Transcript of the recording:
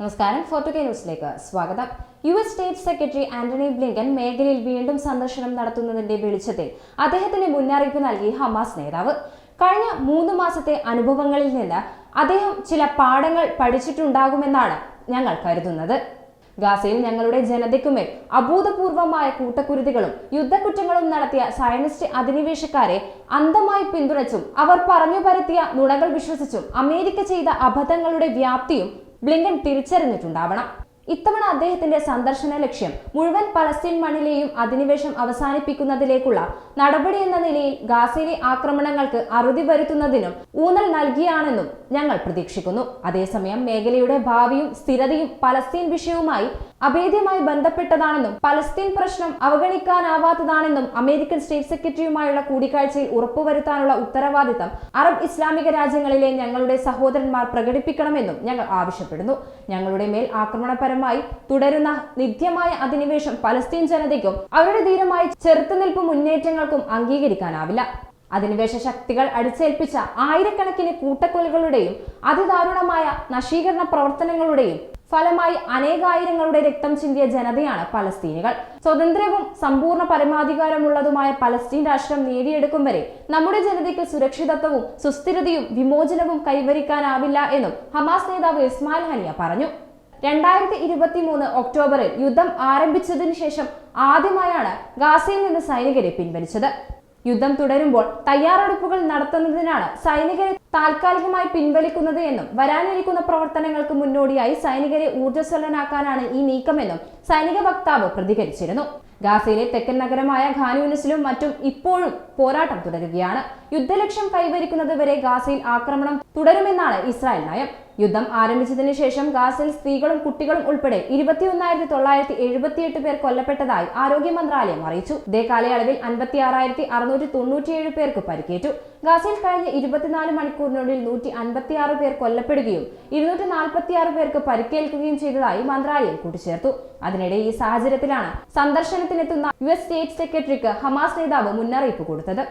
നമസ്കാരം. ഫോർട്ടു കെ ന്യൂസിലേക്ക് സ്വാഗതം. U S state secretary Antony Blinken മേഖലയിൽ വീണ്ടും സന്ദർശനം നടത്തുന്നതിന്റെ വെളിച്ചത്തിൽ അദ്ദേഹത്തിന് മുന്നറിയിപ്പ് നൽകി ഹമാസ് നേതാവ്. കഴിഞ്ഞ മൂന്ന് മാസത്തെ അനുഭവങ്ങളിൽ നിന്ന് അദ്ദേഹം ചില പാഠങ്ങൾ പഠിച്ചിട്ടുണ്ടാകുമെന്നാണ് ഞങ്ങൾ കരുതുന്നത്. ഗാസയിൽ ഞങ്ങളുടെ ജനതയ്ക്കുമേൽ അഭൂതപൂർവമായ കൂട്ടക്കുരുതികളും യുദ്ധക്കുറ്റങ്ങളും നടത്തിയ സയനിസ്റ്റ് അധിനിവേശക്കാരെ അന്ധമായി പിന്തുണച്ചും അവർ പറഞ്ഞു പരത്തിയ നുണകൾ വിശ്വസിച്ചും അമേരിക്ക ചെയ്ത അബദ്ധങ്ങളുടെ വ്യാപ്തിയും ബ്ലിങ്കൻ തിരിച്ചറിഞ്ഞിട്ടുണ്ടാവണം. ഇത്തവണ അദ്ദേഹത്തിന്റെ സന്ദർശന ലക്ഷ്യം മുഴുവൻ പലസ്തീൻ മണ്ണിലെയും അധിനിവേശം അവസാനിപ്പിക്കുന്നതിലേക്കുള്ള നടപടി എന്ന നിലയിൽ ഗാസയിലെ ആക്രമണങ്ങൾക്ക് അറുതി വരുത്തുന്നതിനും ഊന്നൽ നൽകിയാണെന്നും ഞങ്ങൾ പ്രതീക്ഷിക്കുന്നു. അതേസമയം മേഖലയുടെ ഭാവിയും സ്ഥിരതയും പലസ്തീൻ വിഷയവുമായി അഭേദ്യമായി ബന്ധപ്പെട്ടതാണെന്നും പലസ്തീൻ പ്രശ്നം അവഗണിക്കാനാവാത്തതാണെന്നും അമേരിക്കൻ സ്റ്റേറ്റ് സെക്രട്ടറിയുമായുള്ള കൂടിക്കാഴ്ചയിൽ ഉറപ്പുവരുത്താനുള്ള ഉത്തരവാദിത്തം അറബ് ഇസ്ലാമിക രാജ്യങ്ങളിലെ ഞങ്ങളുടെ സഹോദരന്മാർ പ്രകടിപ്പിക്കണമെന്നും ഞങ്ങൾ ആവശ്യപ്പെടുന്നു. ഞങ്ങളുടെ മേൽ ആക്രമണപരമായി തുടരുന്ന നിത്യമായ അധിനിവേശം പലസ്തീൻ ജനതയ്ക്കും അവരുടെ ധീരമായ ചെറുത്തുനിൽപ്പ് മുന്നേറ്റങ്ങൾക്കും അംഗീകരിക്കാനാവില്ല. അധിനിവേശ ശക്തികൾ അടിച്ചേൽപ്പിച്ച ആയിരക്കണക്കിന് കൂട്ടക്കൊലകളുടെയും അതിദാരുണമായ നശീകരണ പ്രവർത്തനങ്ങളുടെയും ഫലമായി അനേകായിരങ്ങളുടെ രക്തം ചിന്തിയ ജനതയാണ് പലസ്തീനുകൾ സ്വതന്ത്രവും സമ്പൂർണ പരമാധികാരമുള്ളതുമായ പലസ്തീൻ രാഷ്ട്രം നേടിയെടുക്കും വരെ നമ്മുടെ ജനതയ്ക്ക് സുരക്ഷിതത്വവും സുസ്ഥിരതയും വിമോചനവും കൈവരിക്കാനാവില്ല എന്നും ഹമാസ് നേതാവ് ഇസ്മായിൽ ഹനിയ പറഞ്ഞു. രണ്ടായിരത്തി ഇരുപത്തി മൂന്ന് ഒക്ടോബറിൽ യുദ്ധം ആരംഭിച്ചതിനു ശേഷം ആദ്യമായാണ് ഗാസയിൽ നിന്ന് സൈനികരെ പിൻവലിച്ചത്. യുദ്ധം തുടരുമ്പോൾ തയ്യാറെടുപ്പുകൾ നടത്തുന്നതിനാണ് സൈനികരെ താൽക്കാലികമായി പിൻവലിക്കുന്നത് എന്നും വരാനിരിക്കുന്ന പ്രവർത്തനങ്ങൾക്ക് മുന്നോടിയായി സൈനികരെ ഊർജസ്വലനാക്കാനാണ് ഈ നീക്കമെന്നും സൈനിക വക്താവ് പ്രതികരിച്ചിരുന്നു. ഗാസയിലെ തെക്കൻ നഗരമായ ഖാനൂനിസിലും മറ്റും ഇപ്പോഴും പോരാട്ടം തുടരുകയാണ്. യുദ്ധലക്ഷ്യം കൈവരിക്കുന്നത് വരെ ഗാസയിൽ ആക്രമണം തുടരുമെന്നാണ് ഇസ്രായേൽ നയം. യുദ്ധം ആരംഭിച്ചതിന് ശേഷം ഗാസയിൽ സ്ത്രീകളും കുട്ടികളും ഉൾപ്പെടെ ഇരുപത്തിയൊന്നായിരത്തി തൊള്ളായിരത്തി എഴുപത്തിയെട്ട് പേർ കൊല്ലപ്പെട്ടതായി ആരോഗ്യ മന്ത്രാലയം അറിയിച്ചു. ഇതേ കാലയളവിൽ അൻപത്തി ആറായിരത്തി അറുന്നൂറ്റി തൊണ്ണൂറ്റിയേഴ് പേർക്ക് പരിക്കേറ്റു. ഗാസയിൽ കഴിഞ്ഞ ഇരുപത്തിനാല് മണിക്കൂറിനുള്ളിൽ നൂറ്റി അൻപത്തി ആറ് പേർ കൊല്ലപ്പെടുകയും ഇരുന്നൂറ്റി നാൽപ്പത്തി ആറ് പേർക്ക് പരിക്കേൽക്കുകയും ചെയ്തതായി മന്ത്രാലയം കൂട്ടിച്ചേർത്തു. അതിനിടെ ഈ സാഹചര്യത്തിലാണ് സന്ദർശനത്തിനെത്തുന്ന യു എസ് സ്റ്റേറ്റ് സെക്രട്ടറിക്ക് ഹമാസ് നേതാവ് മുന്നറിയിപ്പ് കൊടുത്തത്.